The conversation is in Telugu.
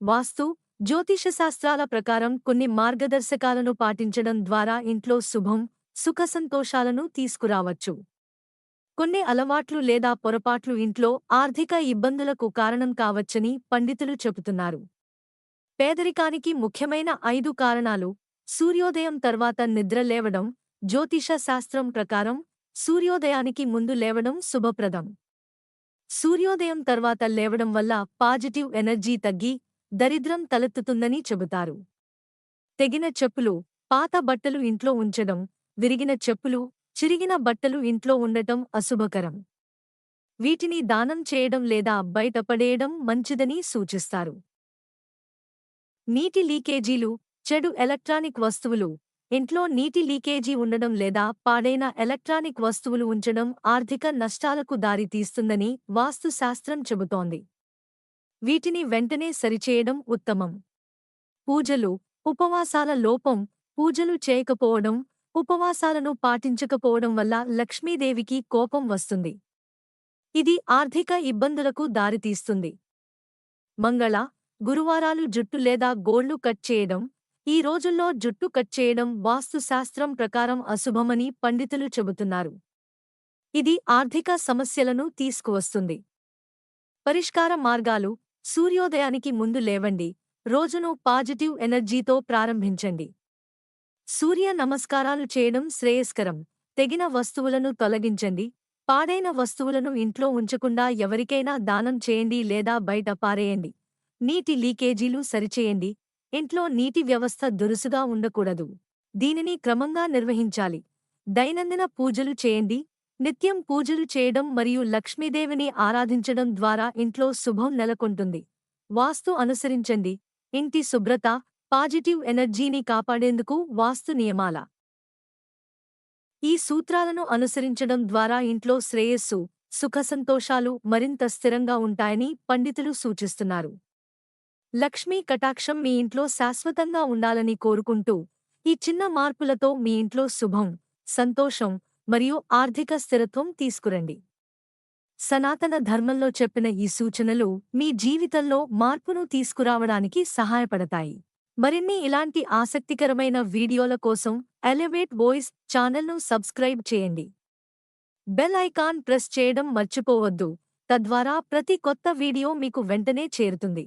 వాస్తు జ్యోతిషశాస్త్రాల ప్రకారం కొన్ని మార్గదర్శకాలను పాటించడం ద్వారా ఇంట్లో శుభం సుఖ సంతోషాలను తీసుకురావచ్చు. కొన్ని అలవాట్లు లేదా పొరపాట్లు ఇంట్లో ఆర్థిక ఇబ్బందులకు కారణం కావచ్చని పండితులు చెబుతున్నారు. పేదరికానికి ముఖ్యమైన ఐదు కారణాలు సూర్యోదయం తర్వాత నిద్ర లేవడం జ్యోతిష శాస్త్రం ప్రకారం సూర్యోదయానికి ముందు లేవడం శుభప్రదం. సూర్యోదయం తర్వాత లేవడం వల్ల పాజిటివ్ ఎనర్జీ తగ్గి దరిద్రం తలెత్తుతుందని చెబుతారు. తెగిన చెప్పులు పాత బట్టలు ఇంట్లో ఉంచడం విరిగిన చెప్పులు చిరిగిన బట్టలు ఇంట్లో ఉండటం అశుభకరం. వీటిని దానం చేయడం లేదా బయటపడేయడం మంచిదని సూచిస్తారు. నీటి లీకేజీలు చెడు ఎలక్ట్రానిక్ వస్తువులు ఇంట్లో నీటి లీకేజీ ఉండడం లేదా పాడైన ఎలక్ట్రానిక్ వస్తువులు ఉంచడం ఆర్థిక నష్టాలకు దారితీస్తుందని వాస్తుశాస్త్రం చెబుతోంది. వీటిని వెంటనే సరిచేయడం ఉత్తమం. పూజలు ఉపవాసాల లోపం పూజలు చేయకపోవడం ఉపవాసాలను పాటించకపోవడం వల్ల లక్ష్మీదేవికి కోపం వస్తుంది. ఇది ఆర్థిక ఇబ్బందులకు దారితీస్తుంది. మంగళ గురువారాలు జుట్టు లేదా గోళ్ళు కట్ చేయడం ఈ రోజుల్లో జుట్టు కట్ చేయడం వాస్తుశాస్త్రం ప్రకారం అశుభమని పండితులు చెబుతున్నారు. ఇది ఆర్థిక సమస్యలను తీసుకువస్తుంది. పరిష్కార మార్గాలు సూర్యోదయానికి ముందు లేవండి. రోజును పాజిటివ్ ఎనర్జీతో ప్రారంభించండి. సూర్య నమస్కారాలు చేయడం శ్రేయస్కరం. తెగిన వస్తువులను తొలగించండి. పాడైన వస్తువులను ఇంట్లో ఉంచకుండా ఎవరికైనా దానం చేయండి లేదా బయట పారేయండి. నీటి లీకేజీలు సరిచేయండి. ఇంట్లో నీటి వ్యవస్థ దురుసుగా ఉండకూడదు. దీనిని క్రమంగా నిర్వహించాలి. దైనందిన పూజలు చేయండి. నిత్యం పూజలు చేయడం మరియు లక్ష్మీదేవిని ఆరాధించడం ద్వారా ఇంట్లో శుభం నెలకొంటుంది. వాస్తు అనుసరించండి. ఇంటి శుభ్రత పాజిటివ్ ఎనర్జీని కాపాడేందుకు వాస్తు నియమాల. ఈ సూత్రాలను అనుసరించడం ద్వారా ఇంట్లో శ్రేయస్సు సుఖసంతోషాలు మరింత స్థిరంగా ఉంటాయని పండితులు సూచిస్తున్నారు. లక్ష్మీ కటాక్షం మీ ఇంట్లో శాశ్వతంగా ఉండాలని కోరుకుంటూ ఈ చిన్న మార్పులతో మీ ఇంట్లో శుభం సంతోషం మరియు ఆర్థిక స్థిరత్వం తీసుకురండి. సనాతన ధర్మంలో చెప్పిన ఈ సూచనలు మీ జీవితంలో మార్పును తీసుకురావడానికి సహాయపడతాయి. మరిన్ని ఇలాంటి ఆసక్తికరమైన వీడియోల కోసం ఎలివేట్ వాయిస్ ఛానల్ను సబ్స్క్రైబ్ చేయండి. బెల్ ఐకాన్ ప్రెస్ చేయడం మర్చిపోవద్దు. తద్వారా ప్రతి కొత్త వీడియో మీకు వెంటనే చేరుతుంది.